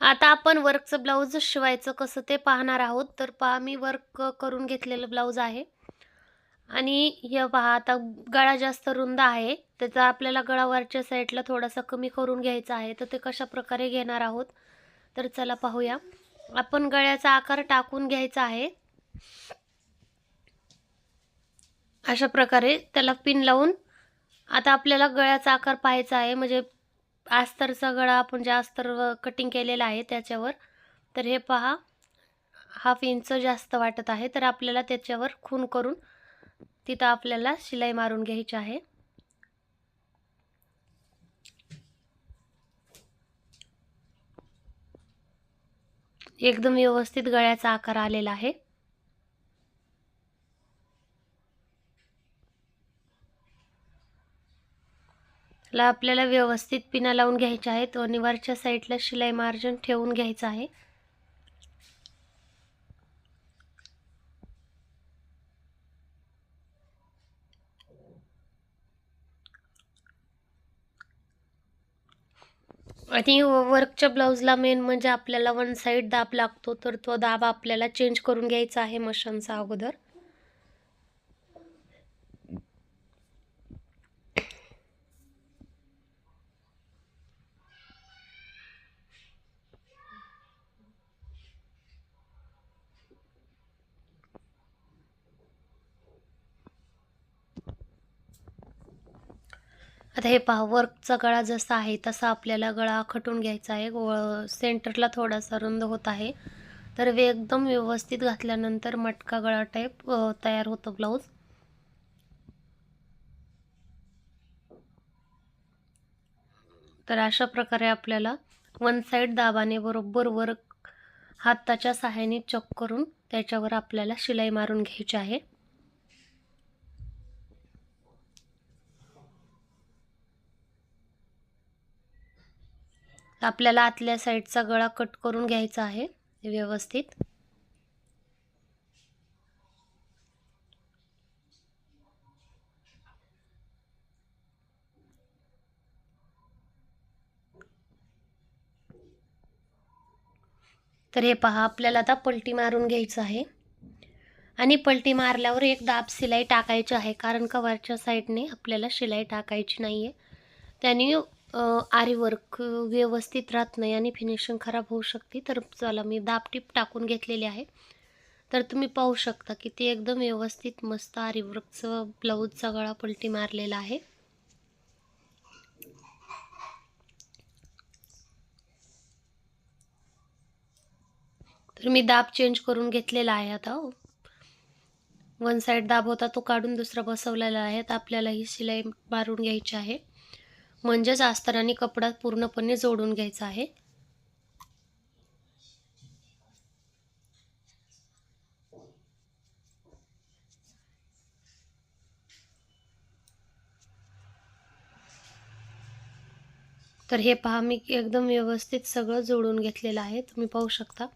आता आपण वर्कचं ब्लाऊज शिवायचं कसं ते पाहणार आहोत. तर पहा मी वर्क करून घेतलेलं ब्लाऊज आहे. आणि हे पहा आता गळा जास्त रुंद आहे. त्याचा आपल्याला गळावरच्या साईडला थोडासा कमी करून घ्यायचा आहे तर ते कशा प्रकारे घेणार आहोत? तर चला पाहूया. आपण गळ्याचा आकार टाकून घ्यायचा आहे. अशा प्रकारे त्याला पिन लावून आता आपल्याला गळ्याचा आकार पाहायचा आहे. म्हणजे अस्तरचा गळा आपण जे अस्तर कटिंग केलेला आहे त्याच्यावर. तर हे पहा हाफ इंच जास्त वाटत आहे. तर आपल्याला त्याच्यावर खून करून तिथं आपल्याला शिलाई मारून घ्यायची आहे. एकदम व्यवस्थित गळ्याचा आकार आलेला आहे. ला आपल्याला व्यवस्थित पिना लावून घ्यायच्या आहेत. आणि वरच्या साईडला शिलाई मार्जिन ठेवून घ्यायचं आहे. आणि वर्कच्या ब्लाऊजला मेन म्हणजे आपल्याला वन साईड दाब लागतो तर तो दाब आपल्याला चेंज करून घ्यायचा आहे मशांचा अगोदर. आता हे पहा वर्कचा गळा जसा आहे तसा आपल्याला गळा खटून घ्यायचा आहे. व सेंटरला थोडासा रुंद होत आहे. तर वे एकदम व्यवस्थित घातल्यानंतर मटका गळा टाईप तयार होतो ब्लाऊज तर अशा प्रकारे आपल्याला वन साईड दाबाने बरोबर वर्क हाताच्या सहाय्याने चक करून त्याच्यावर आपल्याला शिलाई मारून घ्यायची आहे. आपल्याला आतल्या साईडचा गळा कट करून घ्यायचा आहे व्यवस्थित. तर हे पहा आपल्याला आता पलटी मारून घ्यायचं आहे. आणि पलटी मारल्यावर एक दाब शिलाई टाकायची आहे कारण का वरच्या साईडने आपल्याला शिलाई टाकायची नाही आहे त्याने आरीवर्क व्यवस्थित राहत नाही आणि फिनिशिंग खराब होऊ शकते तर चला मी दाब टीप टाकून घेतलेली आहे. तर तुम्ही पाहू शकता की ते एकदम व्यवस्थित मस्त आरीवर्कचं ब्लाऊजचा गळा पलटी मारलेला आहे. तर मी दाब चेंज करून घेतलेला आहे आता हो. वन साईड दाब होता तो काढून दुसरा बसवलेला आहे तर आपल्याला ही शिलाई मारून घ्यायची आहे. म्हणजेच अस्तराने कपडा पूर्णपणे जोडून घ्यायचा आहे. तर हे पहा मी एकदम व्यवस्थित सगळं जोडून घेतलेलं आहे. तुम्ही पाहू शकता.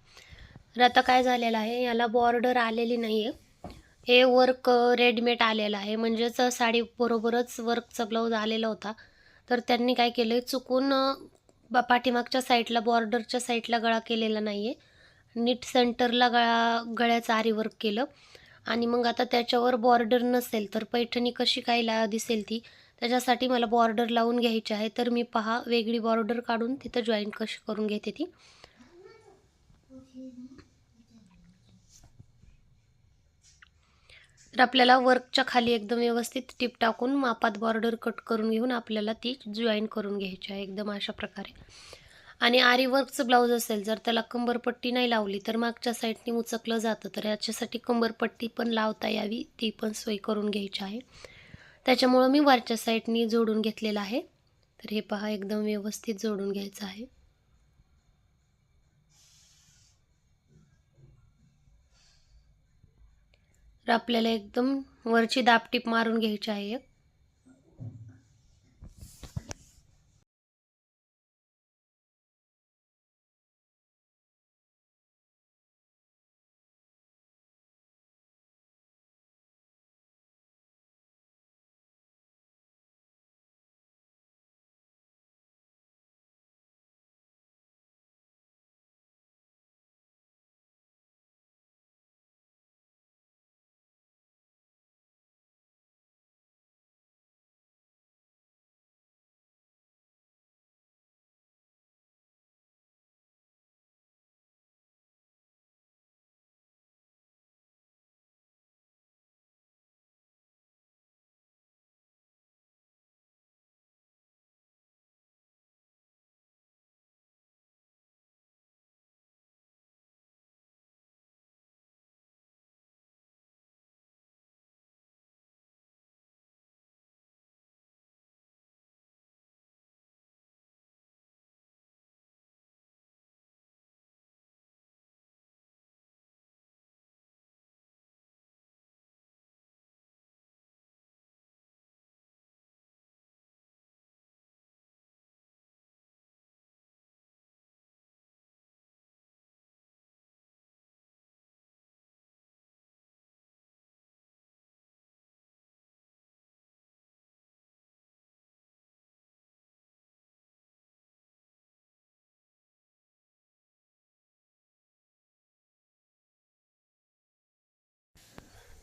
तर आता काय झालेलं आहे याला बॉर्डर आलेली नाही आहे हे वर्क रेडीमेड आलेलं आहे. म्हणजेच साडी बरोबरच वर्कचा ब्लाऊज आलेला होता. तर त्यांनी काय केलं आहे चुकून पाठीमागच्या साईडला बॉर्डरच्या साईडला गळा केलेला नाही आहे नीट सेंटरला गळा गळ्याचं आरी वर्क केलं. आणि मग आता त्याच्यावर बॉर्डर नसेल तर पैठणी कशी काय ला दिसेल ती? त्याच्यासाठी मला बॉर्डर लावून घ्यायची आहे. तर मी पहा वेगळी बॉर्डर काढून तिथं जॉईन कशी करून घेते ती? तर आपल्याला वर्कच्या खाली एकदम व्यवस्थित टिप टाकून मापात बॉर्डर कट करून घेऊन आपल्याला ती जॉईन करून घ्यायची आहे एकदम अशा प्रकारे. आणि आरी वर्कचं ब्लाऊज असेल जर त्याला कंबरपट्टी नाही लावली तर मागच्या साईडने उचकलं जातं तर याच्यासाठी कंबरपट्टी पण लावता यावी ती पण सोय करून घ्यायची आहे. त्याच्यामुळं मी वरच्या साईडनी जोडून घेतलेलं आहे. तर हे पहा एकदम व्यवस्थित जोडून घ्यायचं आहे. तर आपल्याला एकदम वरची दापटीप मारून घ्यायची आहे एक.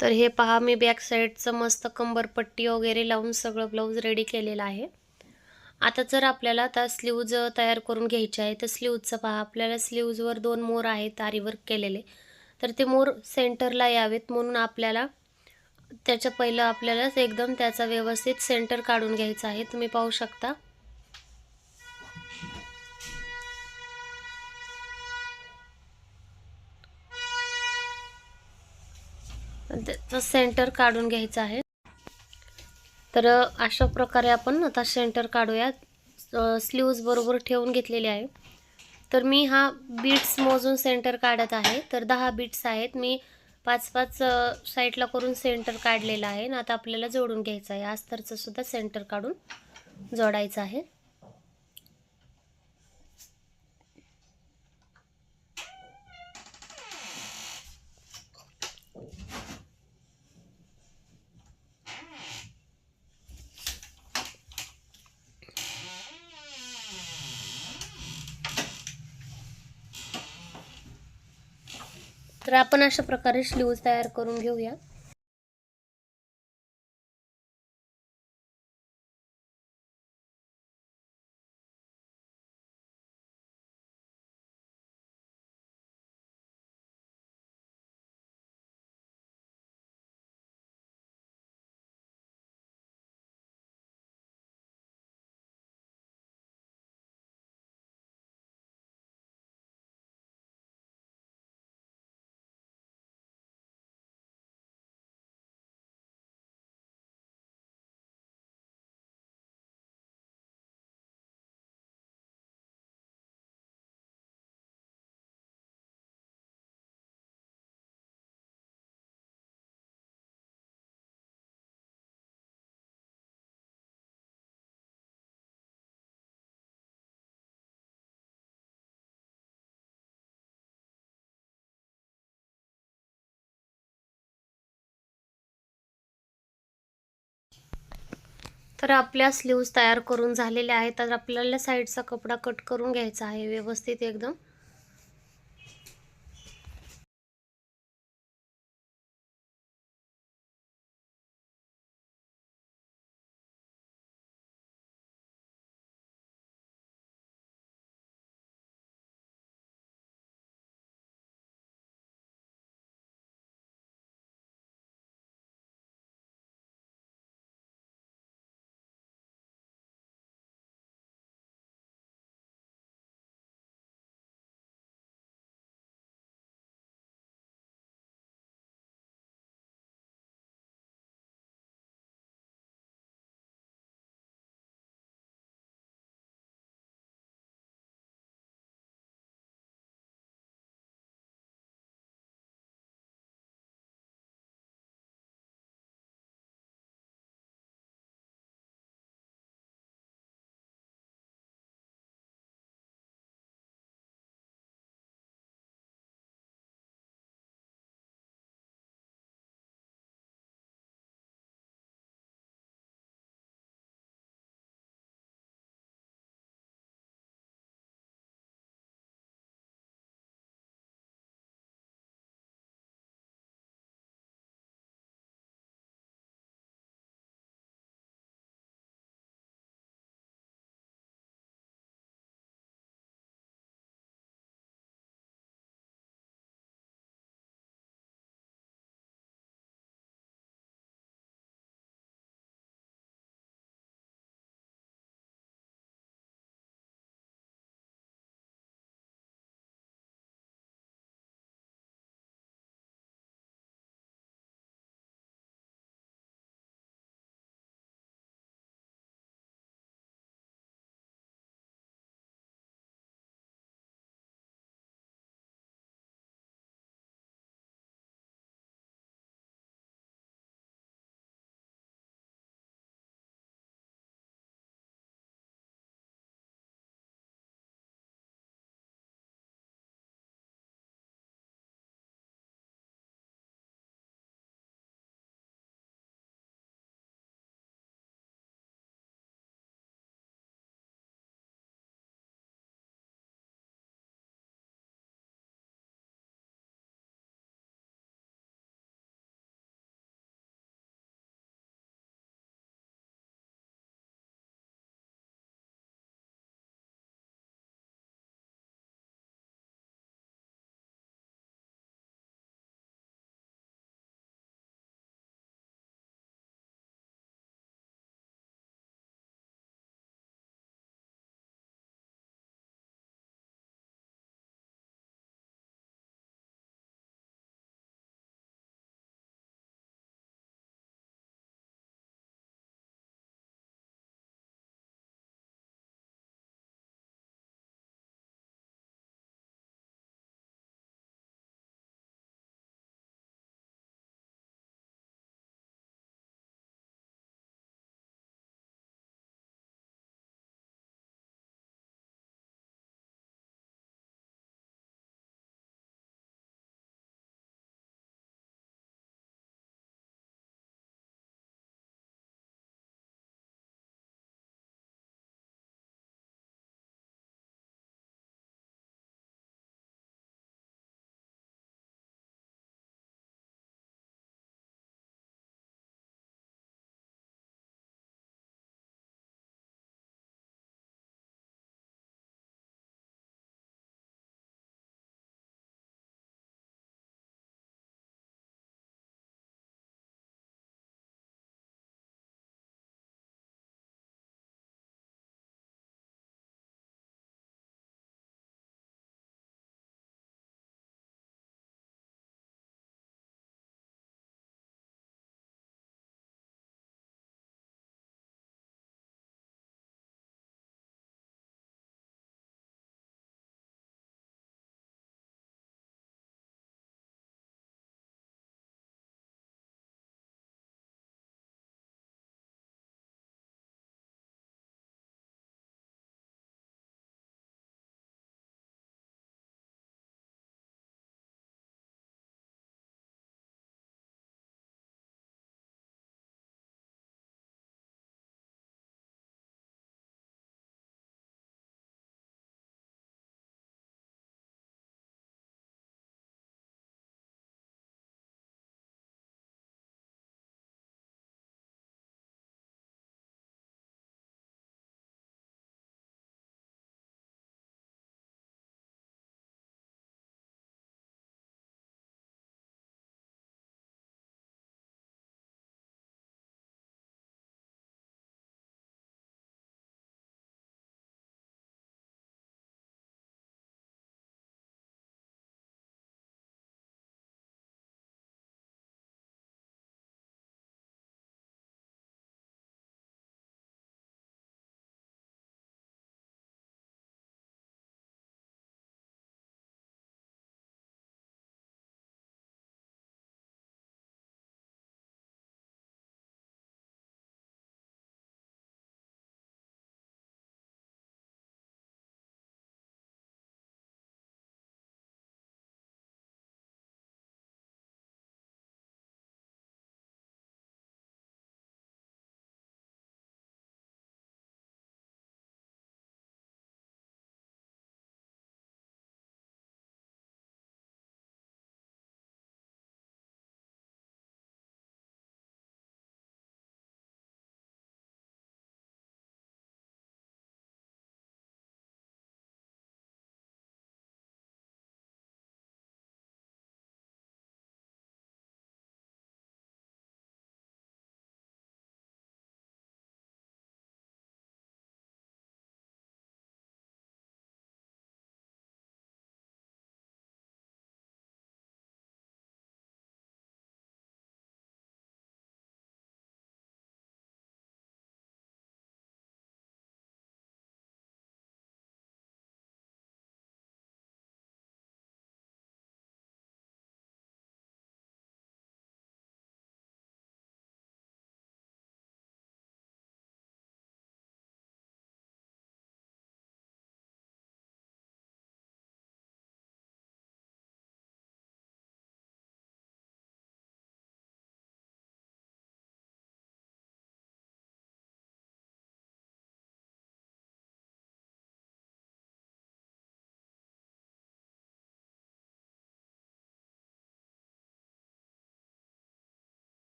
तर हे पहा मी बॅक साईडचं मस्त कंबरपट्टी वगैरे लावून सगळं ब्लाऊज रेडी केलेलं आहे. आता जर आपल्याला आता स्लीव्ज तयार करून घ्यायचे आहे तर स्लीव्जचं पहा आपल्याला स्लीव्जवर दोन मोर आहेत आरीवर केलेले. तर ते मोर सेंटरला यावेत म्हणून आपल्याला त्याच्या पहिलं आपल्यालाच एकदम त्याचा व्यवस्थित सेंटर काढून घ्यायचा आहे. तुम्ही पाहू शकता. त्याचं सेंटर काढून घ्यायचं आहे. तर अशा प्रकारे आपण आता सेंटर काढूया. स्लीव्ज बरोबर ठेवून घेतलेले आहे. तर मी हा बीट्स मोजून सेंटर काढत आहे. तर दहा बीट्स आहेत. मी पाच पाच साईडला करून सेंटर काढलेला आहे. ना आता आपल्याला जोडून घ्यायचं आहे. अस्तरचं सुद्धा सेंटर काढून जोडायचं आहे. तर आपण अशा प्रकारे स्लीव्ज तयार करून घेऊया. तर आपल्या स्लीव्ज तयार करून झालेल्या आहेत. तर आपल्याला साईडचा कपडा कट करून घ्यायचा आहे व्यवस्थित एकदम.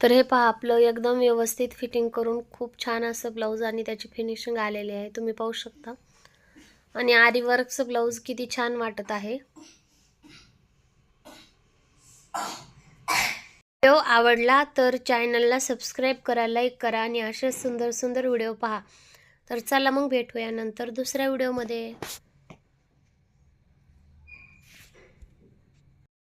तर हे पहा आपलं एकदम व्यवस्थित फिटिंग करून खूप छान असं ब्लाऊज आणि त्याची फिनिशिंग आलेली आहे. तुम्ही पाहू शकता. आणि आरी वर्कचं ब्लाऊज किती छान वाटत आहे. व्हिडिओ आवडला तर चॅनलला सबस्क्राईब करा लाईक करा आणि असेच सुंदर सुंदर व्हिडिओ पहा. तर चला मग भेटूया नंतर दुसऱ्या व्हिडिओमध्ये.